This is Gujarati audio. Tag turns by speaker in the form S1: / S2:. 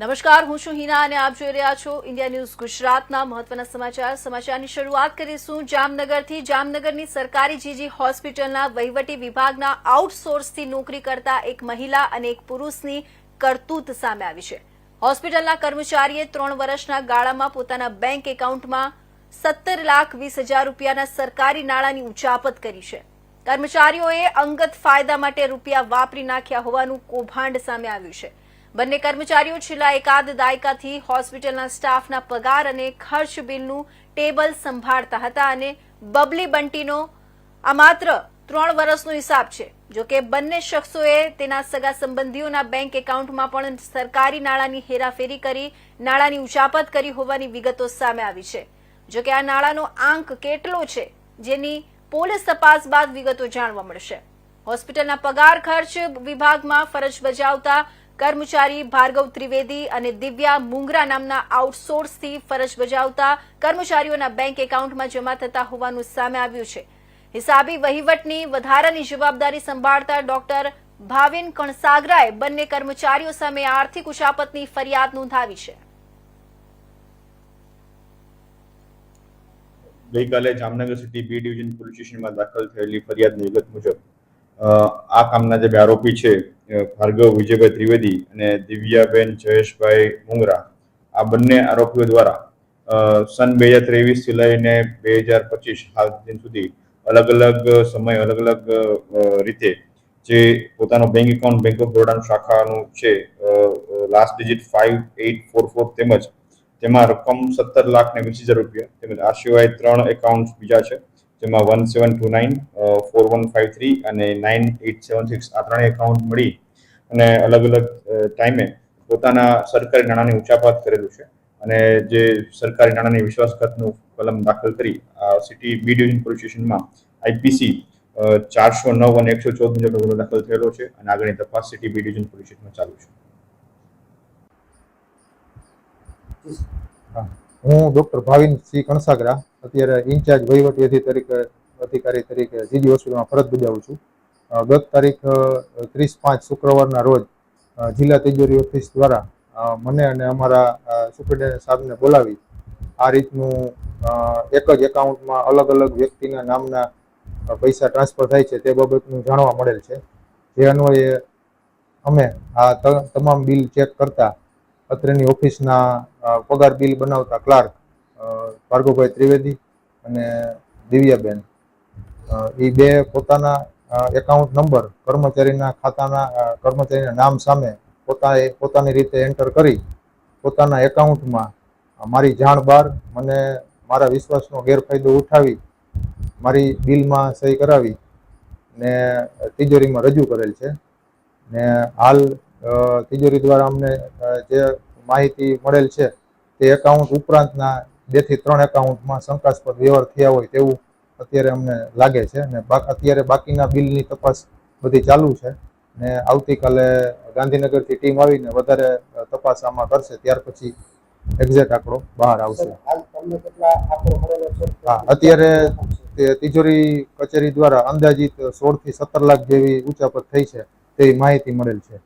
S1: નમસ્કાર, હું છું હિના અને આપ જોઈ રહ્યા છો ઇન્ડિયા ન્યૂઝ ગુજરાતના મહત્વના સમાચાર. સમાચારની શરૂઆત કરીશું જામનગરથી. જામનગરની સરકારી જીજી હોસ્પિટલના વહીવટી વિભાગના આઉટસોર્સથી નોકરી કરતા એક મહિલા અને એક પુરુષની કરતૂત સામે આવી છે. હોસ્પિટલના કર્મચારીએ ત્રણ વર્ષના ગાળામાં પોતાના બેંક એકાઉન્ટમાં સત્તર લાખ વીસ હજાર રૂપિયાના સરકારી નાણાંની ઉચાપત કરી છે. કર્મચારીઓએ અંગત ફાયદા માટે રૂપિયા વાપરી નાખ્યા હોવાનું કૌભાંડ સામે આવ્યું છે. બંને કર્મચારીઓ છેલ્લા એકાદ દાયકાથી હોસ્પિટલના સ્ટાફના પગાર અને ખર્ચ બિલનું ટેબલ સંભાળતા હતા અને બબલી બંટીનો આ માત્ર ત્રણ વર્ષનો હિસાબ છે. જો કે બંને શખ્સોએ તેના સગા સંબંધીઓના બેંક એકાઉન્ટમાં પણ સરકારી નાણાંની હેરાફેરી કરી, નાણાંની ઉચાપત કરી હોવાની વિગતો સામે આવી છે. જો કે આ નાણાંનો આંક કેટલો છે જેની પોલીસ તપાસ બાદ વિગતો જાણવા મળશે. હોસ્પિટલના પગાર ખર્ચ વિભાગમાં ફરજ બજાવતા કર્મચારી ભાર્ગવ ત્રિવેદી અને દિવ્યા મુંગરા નામના આઉટસોર્સથી ફરજ બજાવતા કર્મચારીઓના બેંક એકાઉન્ટમાં જમા થતા હોવાનું સામે આવ્યું છે. હિસાબી વહીવટની વધારાની જવાબદારી સંભાળતા ડોક્ટર ભાવિન કણસાગરાએ બંને કર્મચારીઓ સામે આર્થિક ઉશાપતની ફરિયાદ નોંધાવી છે.
S2: ગઈકાલે Jamnagar city B division police સ્ટેશનમાં દાખલ થયેલી ફરિયાદની વિગત મુજબ આ કામના જે બે આરોપી છે ભાર્ગવ વિજયભાઈ ત્રિવેદી અને દિવ્યાબેન જયેશભાઈ મુંગરા, આ બંને આરોપીઓ દ્વારા સન બે હજાર ત્રેવીસથી લઈને બે હજાર પચીસ હાલ દિન સુધી અલગ અલગ સમય, અલગ અલગ રીતે જે પોતાનો બેંક એકાઉન્ટ બેંક ઓફ બરોડાનું શાખાનું છે last digit five eight four four તેમજ તેમાં રકમ સત્તર લાખ ને વીસ હજાર રૂપિયા તેમજ આ સિવાય ત્રણ એકાઉન્ટ બીજા છે. જેમાં one seven two nine four one five three અને નાઇન એટ સેવન સિક્સ આ ત્રણેય એકાઉન્ટ મળી અને અલગ અલગ ટાઈમે પોતાના સરકારી નાણાંની ઉચાપાત કરેલું છે. અને જે સરકારી નાણાંની વિશ્વાસઘાતનું કલમ દાખલ કરી આ city B division police IPC ચારસો નવ અને એકસો ચૌદ મુજબનો ગુનો દાખલ થયેલો છે અને આગળની તપાસ સિટી બી ડિવિઝન પોલીસ ચાલુ છે.
S3: હું. ડોક્ટર ભાવિન સિંહ કણસાગરા અત્યારે ઇન્ચાર્જ વહીવટી તરીકે, અધિકારી તરીકે જીજી હોસ્પિટલમાં ફરજ બજાવું છું. ગત તારીખ ત્રીસ પાંચ શુક્રવારના રોજ જિલ્લા તિજોરી ઓફિસ દ્વારા મને અને અમારા સુપ્રિન્ટેન્ડન્ટ સાહેબને બોલાવી, આ રીતનું એક જ એકાઉન્ટમાં અલગ અલગ વ્યક્તિના નામના પૈસા ટ્રાન્સફર થાય છે તે બાબતનું જાણવા મળેલ છે. જે અન્વયે અમે આ તમામ બિલ ચેક કરતા અત્રેની ઓફિસના પગાર બિલ બનાવતા ક્લાર્ક ભાર્ગવભાઈ ત્રિવેદી અને દિવ્યાબેન. એ બે પોતાના એકાઉન્ટ નંબર કર્મચારીના ખાતાના કર્મચારીના નામ સામે પોતાએ, પોતાની રીતે એન્ટર કરી, પોતાના એકાઉન્ટમાં મારી જાણ બહાર મને મારા વિશ્વાસનો ગેરફાયદો ઉઠાવી, મારી બિલમાં સહી કરાવી ને તિજોરીમાં રજૂ કરેલ છે. ને હાલ તિજોરી દ્વારા અમને જે માહિતી મળેલ છે તે એકાઉન્ટ ઉપરાંતના બેથી ત્રણ એકાઉન્ટમાં શંકાસ્પદ વ્યવહાર થયા હોય તેવું અત્યારે અમને લાગે છે ને બા- અત્યારે બાકીના બિલની તપાસ બધી ચાલુ છે ને આવતીકાલે ગાંધીનગરથી ટીમ આવીને વધારે તપાસ આમાં કરશે ત્યાર પછી એક્ઝેક્ટ આંકડો બહાર આવશે. હા અત્યારે તિજોરી કચેરી દ્વારા અંદાજિત સોળથી સત્તર લાખ જેવી ઉચાપત થઈ છે તેવી માહિતી મળેલ છે.